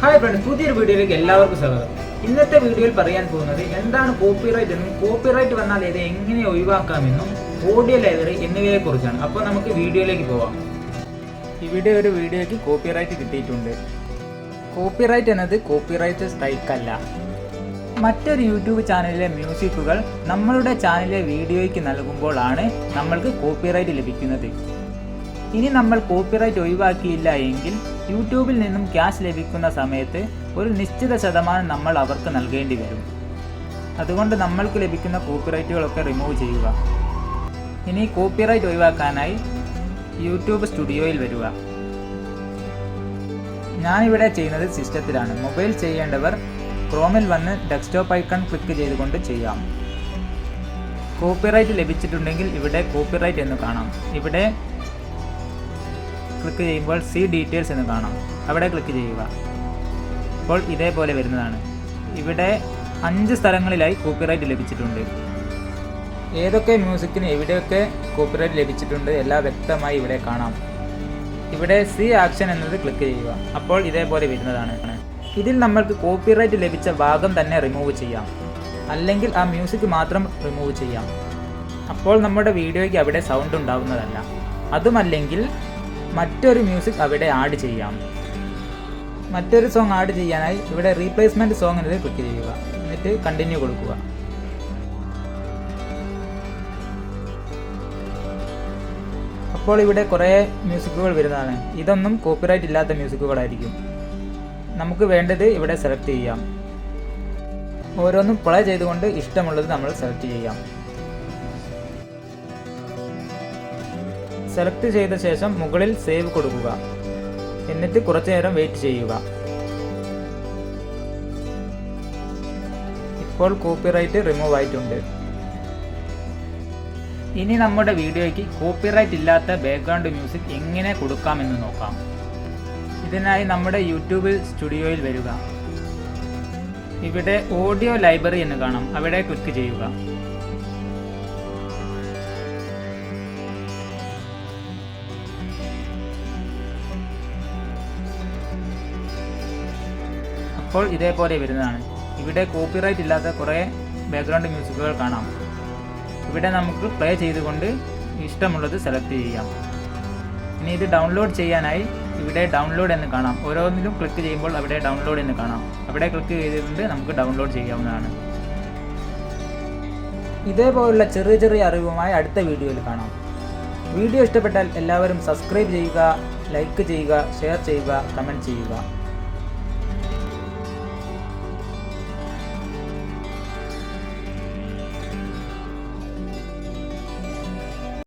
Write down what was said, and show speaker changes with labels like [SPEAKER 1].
[SPEAKER 1] Hi friends പുതിയൊരു വീഡിയോയിലേക്ക് എല്ലാവർക്കും സ്വാഗതം. ഇന്നത്തെ വീഡിയോയിൽ പറയാൻ പോകുന്നത് എന്താണ് കോപ്പിറൈറ്റ് എന്നും കോപ്പിറൈറ്റ് വന്നാൽ ഇത് എങ്ങനെ ഒഴിവാക്കാമെന്നും ഓഡിയോ ലൈബ്രറി എന്നിവയെ കുറിച്ചാണ് അപ്പോൾ നമുക്ക് വീഡിയോയിലേക്ക് പോവാം. ഇവിടെ ഒരു വീഡിയോയ്ക്ക് കോപ്പിറൈറ്റ് കിട്ടിയിട്ടുണ്ട്. കോപ്പിറൈറ്റ് എന്നത് കോപ്പിറൈറ്റ് സ്ട്രൈക്ക് അല്ല. മറ്റൊരു യൂട്യൂബ് ചാനലിലെ മ്യൂസിക്കുകൾ നമ്മളുടെ ചാനലിലെ വീഡിയോയ്ക്ക് നൽകുമ്പോഴാണ് നമ്മൾക്ക് കോപ്പിറൈറ്റ് ലഭിക്കുന്നത്. ഇനി നമ്മൾ കോപ്പിറൈറ്റ് ഒഴിവാക്കിയില്ല എങ്കിൽ യൂട്യൂബിൽ നിന്നും ക്യാഷ് ലഭിക്കുന്ന സമയത്ത് ഒരു നിശ്ചിത ശതമാനം നമ്മൾ അവർക്ക് നൽകേണ്ടി വരും. അതുകൊണ്ട് നമ്മൾക്ക് ലഭിക്കുന്ന കോപ്പിറൈറ്റുകളൊക്കെ റിമൂവ് ചെയ്യുക. ഇനി കോപ്പിറൈറ്റ് ഒഴിവാക്കാനായി യൂട്യൂബ് സ്റ്റുഡിയോയിൽ വരിക. ഞാനിവിടെ ചെയ്യുന്നത് സിസ്റ്റത്തിലാണ്. മൊബൈൽ ചെയ്യേണ്ടവർ ക്രോമിൽ വന്ന് ഡെസ്ക്ടോപ്പ് ഐക്കൺ ക്ലിക്ക് ചെയ്തുകൊണ്ട് ചെയ്യാം. കോപ്പിറൈറ്റ് ലഭിച്ചിട്ടുണ്ടെങ്കിൽ ഇവിടെ കോപ്പിറൈറ്റ് എന്ന് കാണാം. ഇവിടെ ക്ലിക്ക് ചെയ്യുമ്പോൾ സി ഡീറ്റെയിൽസ് എന്ന് കാണാം. അവിടെ ക്ലിക്ക് ചെയ്യുക. അപ്പോൾ ഇതേപോലെ വരുന്നതാണ്. ഇവിടെ അഞ്ച് സ്ഥലങ്ങളിലായി കോപ്പിറൈറ്റ് ലഭിച്ചിട്ടുണ്ട്. ഏതൊക്കെ മ്യൂസിക്കിന് എവിടെയൊക്കെ കോപ്പിറൈറ്റ് ലഭിച്ചിട്ടുണ്ട് എല്ലാം വ്യക്തമായി ഇവിടെ കാണാം. ഇവിടെ സി ആക്ഷൻ എന്നത് ക്ലിക്ക് ചെയ്യുക. അപ്പോൾ ഇതേപോലെ വരുന്നതാണ്. ഇതിൽ നമ്മൾക്ക് കോപ്പിറൈറ്റ് ലഭിച്ച ഭാഗം തന്നെ റിമൂവ് ചെയ്യാം. അല്ലെങ്കിൽ ആ മ്യൂസിക് മാത്രം റിമൂവ് ചെയ്യാം. അപ്പോൾ നമ്മുടെ വീഡിയോയ്ക്ക് അവിടെ സൗണ്ട് ഉണ്ടാവുന്നതല്ല. അതുമല്ലെങ്കിൽ മറ്റൊരു മ്യൂസിക് അവിടെ ആഡ് ചെയ്യാം. മറ്റൊരു സോങ് ആഡ് ചെയ്യാനായി ഇവിടെ റീപ്ലേസ്മെന്റ് സോങ് എന്നത് ക്ലിക്ക് ചെയ്യുക. എന്നിട്ട് കണ്ടിന്യൂ കൊടുക്കുക. അപ്പോൾ ഇവിടെ കുറേ മ്യൂസിക്കുകൾ വരുന്നതാണ്. ഇതൊന്നും കോപ്പിറൈറ്റ് ഇല്ലാത്ത മ്യൂസിക്കുകളായിരിക്കും നമുക്ക് വേണ്ടത് ഇവിടെ സെലക്ട് ചെയ്യാം. ഓരോന്നും പ്ലേ ചെയ്തുകൊണ്ട് ഇഷ്ടമുള്ളത് നമ്മൾ സെലക്ട് ചെയ്യാം. സെലക്ട് ചെയ്ത ശേഷം മുകളിൽ സേവ് കൊടുക്കുക. എന്നിട്ട് കുറച്ചു നേരം വെയിറ്റ് ചെയ്യുക. ഇപ്പോൾ കോപ്പിറൈറ്റ് റിമൂവ് ആയിട്ടുണ്ട്. ഇനി നമ്മുടെ വീഡിയോയ്ക്ക് കോപ്പിറൈറ്റ് ഇല്ലാത്ത ബാക്ക്ഗ്രൗണ്ട് മ്യൂസിക് എങ്ങനെ കൊടുക്കാമെന്ന് നോക്കാം. ഇതിനായി നമ്മുടെ യൂട്യൂബ് സ്റ്റുഡിയോയിൽ വരിക. ഇവിടെ ഓഡിയോ ലൈബ്രറി എന്ന് കാണാം. അവിടെ ക്ലിക്ക് ചെയ്യുക. അപ്പോൾ ഇതേപോലെ വരുന്നതാണ്. ഇവിടെ കോപ്പിറൈറ്റ് ഇല്ലാത്ത കുറേ ബാക്ക്ഗ്രൗണ്ട് മ്യൂസിക്കുകൾ കാണാം. ഇവിടെ നമുക്ക് പ്ലേ ചെയ്തുകൊണ്ട് ഇഷ്ടമുള്ളത് സെലക്ട് ചെയ്യാം. ഇനി ഇത് ഡൗൺലോഡ് ചെയ്യാനായി ഇവിടെ ഡൗൺലോഡ് എന്ന് കാണാം. ഓരോന്നിലും ക്ലിക്ക് ചെയ്യുമ്പോൾ അവിടെ ഡൗൺലോഡ് എന്ന് കാണാം. അവിടെ ക്ലിക്ക് ചെയ്തുകൊണ്ട് നമുക്ക് ഡൗൺലോഡ് ചെയ്യാവുന്നതാണ്. ഇതേപോലുള്ള ചെറിയ ചെറിയ അറിവുമായി അടുത്ത വീഡിയോയിൽ കാണാം. വീഡിയോ ഇഷ്ടപ്പെട്ടാൽ എല്ലാവരും സബ്സ്ക്രൈബ് ചെയ്യുക ലൈക്ക് ചെയ്യുക ഷെയർ ചെയ്യുക കമന്റ് ചെയ്യുക.